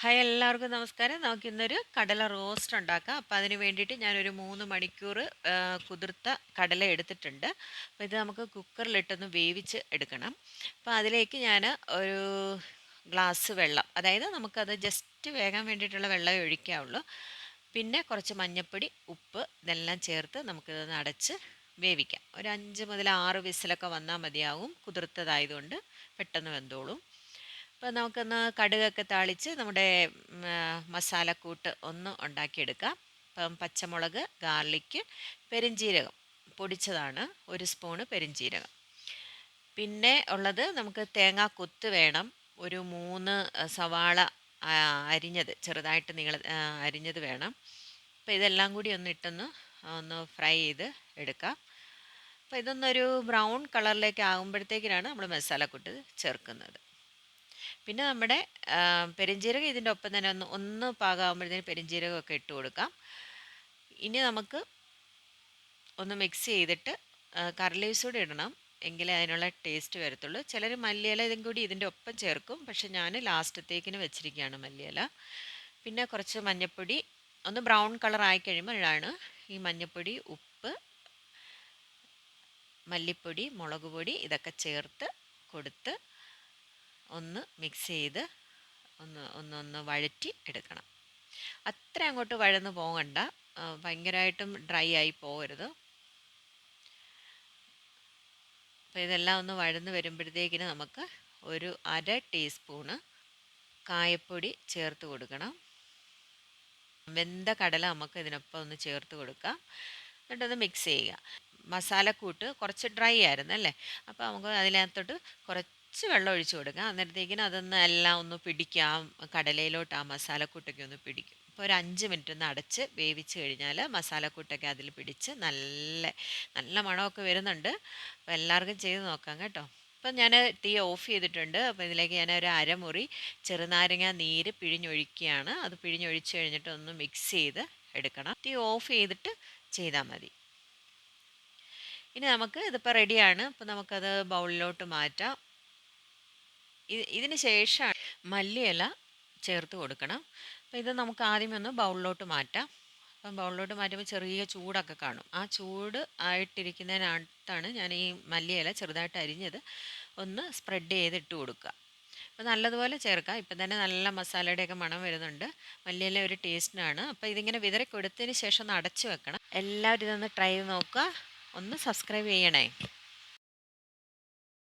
Hi എല്ലാവർക്കും നമസ്കാരം. നമുക്ക് ഇന്നൊരു കടല റോസ്റ്റ് ഉണ്ടാക്കാം. അപ്പോൾ അതിന് വേണ്ടിയിട്ട് ഞാനൊരു മൂന്ന് മണിക്കൂർ കുതിർത്ത കടല എടുത്തിട്ടുണ്ട്. അപ്പോൾ ഇത് നമുക്ക് കുക്കറിലിട്ടൊന്ന് വേവിച്ച് എടുക്കണം. അപ്പോൾ അതിലേക്ക് ഞാൻ ഒരു ഗ്ലാസ് വെള്ളം അതായത് നമുക്കത് ജസ്റ്റ് വേകാൻ വേണ്ടിയിട്ടുള്ള വെള്ളമേ ഒഴിക്കാവുള്ളൂ. പിന്നെ കുറച്ച് മഞ്ഞൾപ്പൊടി ഉപ്പ് ഇതെല്ലാം ചേർത്ത് നമുക്കിതൊന്ന് അടച്ച് വേവിക്കാം. ഒരു അഞ്ച് മുതൽ ആറ് വിസിലൊക്കെ വന്നാൽ മതിയാവും. കുതിർത്തതായതുകൊണ്ട് പെട്ടെന്ന് വെന്തോളും. അപ്പോൾ നമുക്കൊന്ന് കടുകൊക്കെ താളിച്ച് നമ്മുടെ മസാലക്കൂട്ട് ഒന്ന് ഉണ്ടാക്കിയെടുക്കാം. ഇപ്പം പച്ചമുളക് ഗാർലിക്ക് പെരിഞ്ജീരകം പൊടിച്ചതാണ് ഒരു സ്പൂണ് പെരിഞ്ജീരകം പിന്നെ ഉള്ളത് നമുക്ക് തേങ്ങാ കൊത്ത് വേണം. ഒരു മൂന്ന് സവാള അരിഞ്ഞത് ചെറുതായിട്ട് നീള അരിഞ്ഞത് വേണം. അപ്പോൾ ഇതെല്ലാം കൂടി ഒന്ന് ഇട്ടൊന്ന് ഒന്ന് ഫ്രൈ ചെയ്ത് എടുക്കാം. അപ്പോൾ ഇതൊന്നൊരു ബ്രൗൺ കളറിലേക്ക് ആകുമ്പോഴത്തേക്കിനാണ് നമ്മൾ മസാലക്കൂട്ട് ചേർക്കുന്നത്. പിന്നെ നമ്മുടെ പെരിഞ്ജീരകം ഇതിന്റെ ഒപ്പം തന്നെ ഒന്ന് ഒന്ന് പാകമാകുമ്പോഴത്തേന് പെരുംജീരകമൊക്കെ ഇട്ട് കൊടുക്കാം. ഇനി നമുക്ക് ഒന്ന് മിക്സ് ചെയ്തിട്ട് കറിലീവ്സ് കൂടി ഇടണം. എങ്കിലേ അതിനുള്ള ടേസ്റ്റ് വരത്തുള്ളൂ. ചിലർ മല്ലിയില ഇതും കൂടി ഇതിന്റെ ഒപ്പം ചേർക്കും. പക്ഷെ ഞാൻ ലാസ്റ്റത്തേക്കിന് വെച്ചിരിക്കുകയാണ് മല്ലിയില. പിന്നെ കുറച്ച് മഞ്ഞൾപ്പൊടി ഒന്ന് ബ്രൗൺ കളർ ആയി കഴിയുമ്പോഴാണ് ഈ മഞ്ഞൾപ്പൊടി ഉപ്പ് മല്ലിപ്പൊടി മുളക് പൊടി ഇതൊക്കെ ചേർത്ത് കൊടുത്ത് ഒന്ന് മിക്സ് ചെയ്ത് ഒന്ന് ഒന്നൊന്ന് ഒന്ന് വഴറ്റി എടുക്കണം. അത്ര അങ്ങോട്ട് വഴന്ന് പോകണ്ട. ഭയങ്കരമായിട്ടും ഡ്രൈ ആയി പോകരുത്. അപ്പോൾ ഇതെല്ലാം ഒന്ന് വഴന്ന് വരുമ്പോഴത്തേക്കിന് നമുക്ക് ഒരു അര ടീസ്പൂണ് കായപ്പൊടി ചേർത്ത് കൊടുക്കണം. വെന്ത കടല നമുക്ക് ഇതിനൊപ്പം ഒന്ന് ചേർത്ത് കൊടുക്കാം. എന്നിട്ടൊന്ന് മിക്സ് ചെയ്യുക. മസാലക്കൂട്ട് കുറച്ച് ഡ്രൈ ആയിരുന്നു അല്ലേ? അപ്പോൾ നമുക്ക് അതിനകത്തോട്ട് കുറച്ച് വെള്ളം ഒഴിച്ചു കൊടുക്കുക അന്നേരത്തേക്കിനും അതൊന്ന് എല്ലാം ഒന്ന് പിടിക്കാം. കടലയിലോട്ട് ആ മസാലക്കൂട്ടൊക്കെ ഒന്ന് പിടിക്കും. അപ്പോൾ ഒരു അഞ്ച് മിനിറ്റ് ഒന്ന് അടച്ച് വേവിച്ച് കഴിഞ്ഞാൽ മസാലക്കൂട്ടൊക്കെ അതിൽ പിടിച്ച് നല്ല നല്ല മണമൊക്കെ വരുന്നുണ്ട്. അപ്പോൾ എല്ലാവർക്കും ചെയ്ത് നോക്കാം കേട്ടോ. അപ്പം ഞാൻ തീ ഓഫ് ചെയ്തിട്ടുണ്ട്. അപ്പോൾ ഇതിലേക്ക് ഞാൻ ഒരു അരമുറി ചെറുനാരങ്ങ നീര് പിഴിഞ്ഞൊഴിക്കുകയാണ്. അത് പിഴിഞ്ഞൊഴിച്ച് കഴിഞ്ഞിട്ട് ഒന്ന് മിക്സ് ചെയ്ത് എടുക്കണം. തീ ഓഫ് ചെയ്തിട്ട് ചെയ്താൽ മതി. ഇനി നമുക്ക് ഇതിപ്പോൾ റെഡിയാണ് അപ്പോൾ നമുക്കത് ബൗളിലോട്ട് മാറ്റാം. ഇതിന് ശേഷം മല്ലിയില ചേർത്ത് കൊടുക്കണം. അപ്പോൾ ഇത് നമുക്ക് ആദ്യമേ ഒന്ന് ബൗളിലോട്ട് മാറ്റാം. അപ്പം ബൗളിലോട്ട് മാറ്റുമ്പോൾ ചെറിയ ചൂടൊക്കെ കാണും. ആ ചൂട് ആയിട്ടിരിക്കുന്നതിനകത്താണ് ഞാൻ ഈ മല്ലിയില ചെറുതായിട്ട് അരിഞ്ഞത്. ഒന്ന് സ്പ്രെഡ് ചെയ്തിട്ട് കൊടുക്കുക. അപ്പോൾ നല്ലതുപോലെ ചേർക്കാം ഇപ്പം തന്നെ നല്ല മസാലയുടെയൊക്കെ മണം വരുന്നുണ്ട്. മല്ലിയില ഒരു ടേസ്റ്റിനാണ്. അപ്പോൾ ഇതിങ്ങനെ വിതറി കൊടുത്തതിന് ശേഷം ഒന്ന് അടച്ച് വെക്കണം. എല്ലാവരും ഇതൊന്ന് ട്രൈ ചെയ്ത് നോക്കുക. ഒന്ന് സബ്സ്ക്രൈബ് ചെയ്യണേ.